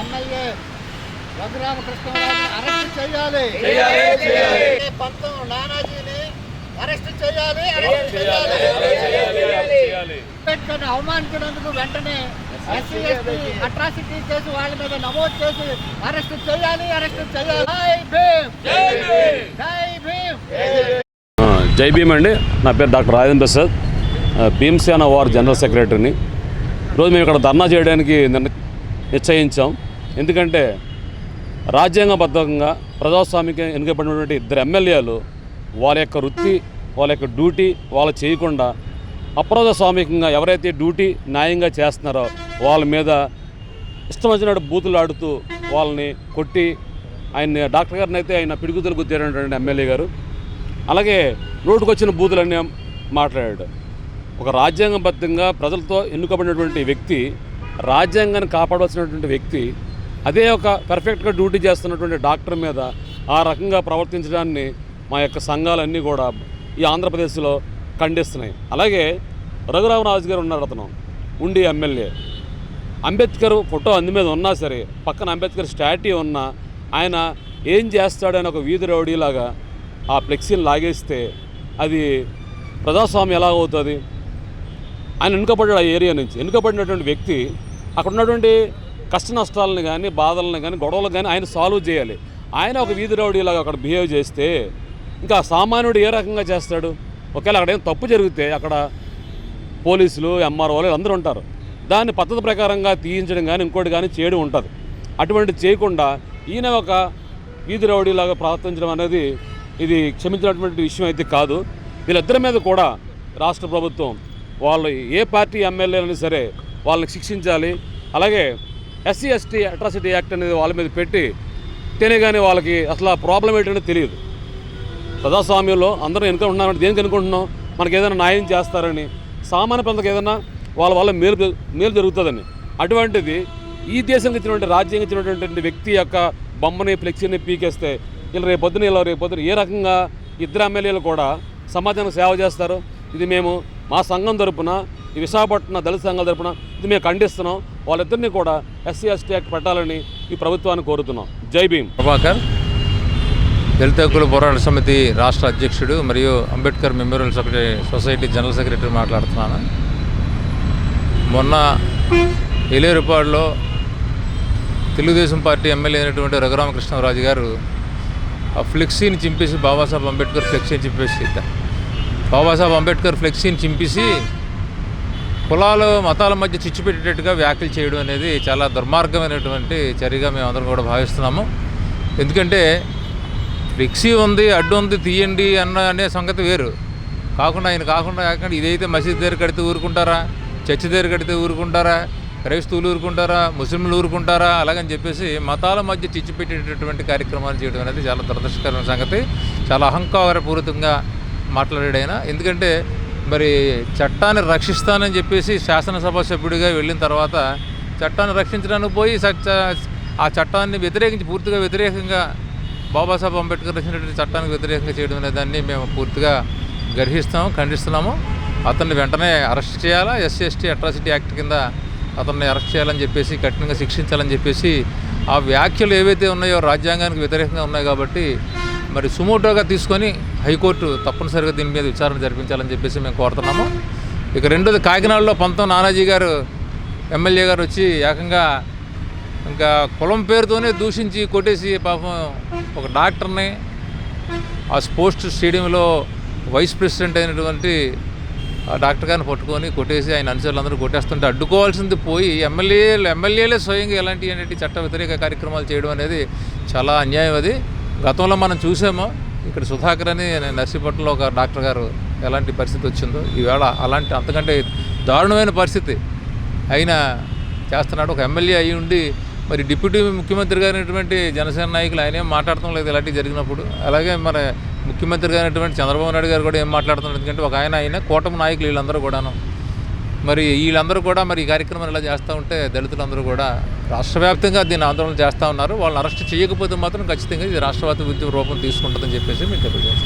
MLA arrest చేయాలి. పంతం నానాజీని arrest చేయాలి అరెస్ట్ చేయాలి చేయాలి. అంబేద్కర్ని అవమానించినందుకు వెంటనే ఎస్సీ ఎస్టీ అట్రాసిటీ కేసు వాళ్ళ మీద నమోదు చేసి అరెస్ట్ చేయాలి అరెస్ట్ చేయాలి. జై భీమ్. జై భీమ్. జై భీమ్. ఆ, జై భీమ్ అండి. నా పేరు doctor Rajendra Prasad. Bhimasena war general సెక్రటరీని. ఈరోజు మేము ఇక్కడ ధర్నా చేయడానికి నిశ్చయించాం. ఎందుకంటే రాజ్యాంగబద్ధంగా ప్రజాస్వామిక ఎన్నికబడినటువంటి ఇద్దరు ఎమ్మెల్యేలు వాళ్ళ యొక్క వృత్తి వాళ్ళ యొక్క డ్యూటీ వాళ్ళు చేయకుండా అప్రజాస్వామికంగా ఎవరైతే డ్యూటీ న్యాయంగా చేస్తున్నారో వాళ్ళ మీద ఇష్టం వచ్చినట్టు బూతులు ఆడుతూ వాళ్ళని కొట్టి ఆయన డాక్టర్ గారిని అయితే ఆయన పిడుగుదలు గుద్దారంటే ఎమ్మెల్యే గారు. అలాగే రోడ్డుకు వచ్చిన బూతులన్నీ మాట్లాడాడు. ఒక రాజ్యాంగబద్ధంగా ప్రజలతో ఎన్నుకబడినటువంటి వ్యక్తి రాజ్యాంగాన్ని కాపాడవలసినటువంటి వ్యక్తి అదే ఒక పర్ఫెక్ట్గా డ్యూటీ చేస్తున్నటువంటి డాక్టర్ మీద ఆ రకంగా ప్రవర్తించడాన్ని మా యొక్క సంఘాలన్నీ కూడా ఈ ఆంధ్రప్రదేశ్లో ఖండిస్తున్నాయి. అలాగే రఘురామరాజు గారు ఉన్నాడు అతను ఉండి ఎమ్మెల్యే. అంబేద్కర్ ఫోటో అందు మీద ఉన్నా సరే పక్కన అంబేద్కర్ స్టాట్యూ ఉన్నా ఆయన ఏం చేస్తాడని ఒక వీధి రౌడీలాగా ఆ ఫ్లెక్సీని లాగేస్తే అది ప్రజాస్వామ్యం ఎలాగవుతుంది? ఆయన వెనుకబడ్డాడు ఆ ఏరియా నుంచి. వెనుకబడినటువంటి వ్యక్తి అక్కడ ఉన్నటువంటి కష్ట నష్టాలను కానీ బాధలను కానీ గొడవలు కానీ ఆయన సాల్వ్ చేయాలి. ఆయన ఒక వీధి రౌడీలాగా అక్కడ బిహేవ్ చేస్తే ఇంకా సామాన్యుడు ఏ రకంగా చేస్తాడు? ఒకవేళ అక్కడ ఏం తప్పు జరిగితే అక్కడ పోలీసులు ఎంఆర్ఓలు అందరూ ఉంటారు. దాన్ని పద్ధతి ప్రకారంగా తీయించడం కానీ ఇంకోటి కానీ చేయడం ఉంటుంది. అటువంటి చేయకుండా ఈయన ఒక వీధి రౌడీలాగా ప్రవర్తించడం అనేది ఇది క్షమించినటువంటి విషయం అయితే కాదు. వీళ్ళిద్దరి మీద కూడా రాష్ట్ర ప్రభుత్వం వాళ్ళు ఏ పార్టీ ఎమ్మెల్యేలని సరే వాళ్ళని శిక్షించాలి. అలాగే ఎస్సీ ఎస్టీ అట్రాసిటీ యాక్ట్ అనేది వాళ్ళ మీద పెట్టి తినగానే వాళ్ళకి అసలు ఆ ప్రాబ్లం ఏంటనేది తెలియదు. ప్రజాస్వామ్యంలో అందరూ వెనుక ఉన్నామంటే దేనికి అనుకుంటున్నాం మనకి ఏదైనా న్యాయం చేస్తారని. సామాన్య ప్రజలకు ఏదైనా వాళ్ళ వల్ల మేలు మేలు జరుగుతుందని. అటువంటిది ఈ దేశంకి ఇచ్చినటువంటి రాజ్యాంగం ఇచ్చినటువంటి వ్యక్తి యొక్క బొమ్మని ఫ్లెక్సీని పీకేస్తే ఇలా రేపొద్దున ఇలా రేపు ఏ రకంగా ఇద్దరు ఎమ్మెల్యేలు కూడా సమాజానికి సేవ చేస్తారు? ఇది మేము మా సంఘం తరపున ఈ విశాఖపట్నం దళిత సంఘాల తరపున ఇది మేము ఖండిస్తున్నాం. వాళ్ళిద్దరిని కూడా ఎస్సీ ఎస్టీ యాక్ట్ పెట్టాలని ఈ ప్రభుత్వాన్ని కోరుతున్నాం. జై భీమ్. ప్రభాకర్ దళిత హక్కుల పోరాట సమితి రాష్ట్ర అధ్యక్షుడు మరియు Ambedkar memorial secretary society general secretary మాట్లాడుతున్నాను. మొన్న ఏలేరుపాడులో తెలుగుదేశం పార్టీ ఎమ్మెల్యే అయినటువంటి రఘురామకృష్ణరాజు గారు ఆ ఫ్లెక్సీని చింపేసి బాబాసాహెబ్ అంబేద్కర్ ఫ్లెక్సీని చింపేసి బాబాసాహెబ్ అంబేద్కర్ ఫ్లెక్సీని చింపేసి కులాలు మతాల మధ్య చిచ్చు పెట్టేటట్టుగా వ్యాఖ్యలు చేయడం అనేది చాలా దుర్మార్గమైనటువంటి చర్యగా మేము అందరం కూడా భావిస్తున్నాము. ఎందుకంటే ఫ్లెక్సీ ఉంది అడ్డు ఉంది తీయండి అన్న అనే సంగతి వేరు. కాకుండా ఆయన కాకుండా కాకుండా ఇదైతే మసీద్ దగ్గర కడితే ఊరుకుంటారా చర్చి దగ్గర కడితే ఊరుకుంటారా క్రైస్తవులు ఊరుకుంటారా ముస్లింలు ఊరుకుంటారా అలాగని చెప్పేసి మతాల మధ్య చిచ్చు పెట్టేటటువంటి కార్యక్రమాలు చేయడం అనేది చాలా దురదృష్టకరమైన సంగతి. చాలా అహంకారపూరితంగా మాట్లాడాడు ఆయన ఎందుకంటే మరి చట్టాన్ని రక్షిస్తానని చెప్పేసి శాసనసభ సభ్యుడిగా వెళ్ళిన తర్వాత చట్టాన్ని రక్షించడానికి పోయి ఆ చట్టాన్ని వ్యతిరేకించి పూర్తిగా వ్యతిరేకంగా బాబాసాహెబ్ అంబేద్కర్ రచించినటువంటి చట్టానికి వ్యతిరేకంగా చేయడం అనే దాన్ని మేము పూర్తిగా గర్హిస్తాము ఖండిస్తున్నాము. అతన్ని వెంటనే అరెస్ట్ చేయాలా? ఎస్సీ ఎస్టీ అట్రాసిటీ యాక్ట్ కింద అతన్ని అరెస్ట్ చేయాలని చెప్పేసి కఠినంగా శిక్షించాలని చెప్పేసి ఆ వ్యాఖ్యలు ఏవైతే ఉన్నాయో రాజ్యాంగానికి వ్యతిరేకంగా ఉన్నాయి కాబట్టి మరి సుమోటోగా తీసుకొని హైకోర్టు తప్పనిసరిగా దీని మీద విచారణ జరిపించాలని చెప్పేసి మేము కోరుతున్నాము. ఇక రెండోది కాకినాడలో పంతం నానాజీ గారు ఎమ్మెల్యే గారు వచ్చి ఏకంగా ఇంకా కులం పేరుతోనే దూషించి కొట్టేసి పాపం ఒక డాక్టర్ని ఆ స్పోర్ట్స్ స్టేడియంలో వైస్ ప్రెసిడెంట్ అయినటువంటి ఆ డాక్టర్ గారిని పట్టుకొని కొట్టేసి ఆయన అనుచరులందరూ కొట్టేస్తుంటే అడ్డుకోవాల్సింది పోయి ఎమ్మెల్యేలు ఎమ్మెల్యేలే స్వయంగా ఎలాంటి ఏంటంటే చట్ట వ్యతిరేక కార్యక్రమాలు చేయడం అనేది చాలా అన్యాయం అది. గతంలో మనం చూసామో ఇక్కడ సుధాకర్ అని నర్సీపట్నంలో ఒక డాక్టర్ గారు ఎలాంటి పరిస్థితి వచ్చిందో ఈవేళ అలాంటి అంతకంటే దారుణమైన పరిస్థితి. అయినా చేస్తున్నాడు ఒక ఎమ్మెల్యే అయి ఉండి మరి డిప్యూటీ ముఖ్యమంత్రి గారినటువంటి జనసేన నాయకులు ఆయన ఏం మాట్లాడటం లేదు ఇలాంటివి జరిగినప్పుడు. అలాగే మరి ముఖ్యమంత్రి గారినటువంటి చంద్రబాబు నాయుడు గారు కూడా ఏం మాట్లాడుతున్నారు? ఎందుకంటే ఒక ఆయన ఆయన కూటమి నాయకులు వీళ్ళందరూ కూడాను. మరి వీళ్ళందరూ కూడా మరి ఈ కార్యక్రమం ఇలా చేస్తూ ఉంటే దళితులందరూ కూడా రాష్ట్రవ్యాప్తంగా దీన్ని ఆందోళన చేస్తూ ఉన్నారు. వాళ్ళని అరెస్ట్ చేయకపోతే మాత్రం ఖచ్చితంగా ఇది రాష్ట్రవ్యాప్త ఉద్యమ రూపం తీసుకుంటుందని చెప్పేసి మీకు తెలియజేస్తాను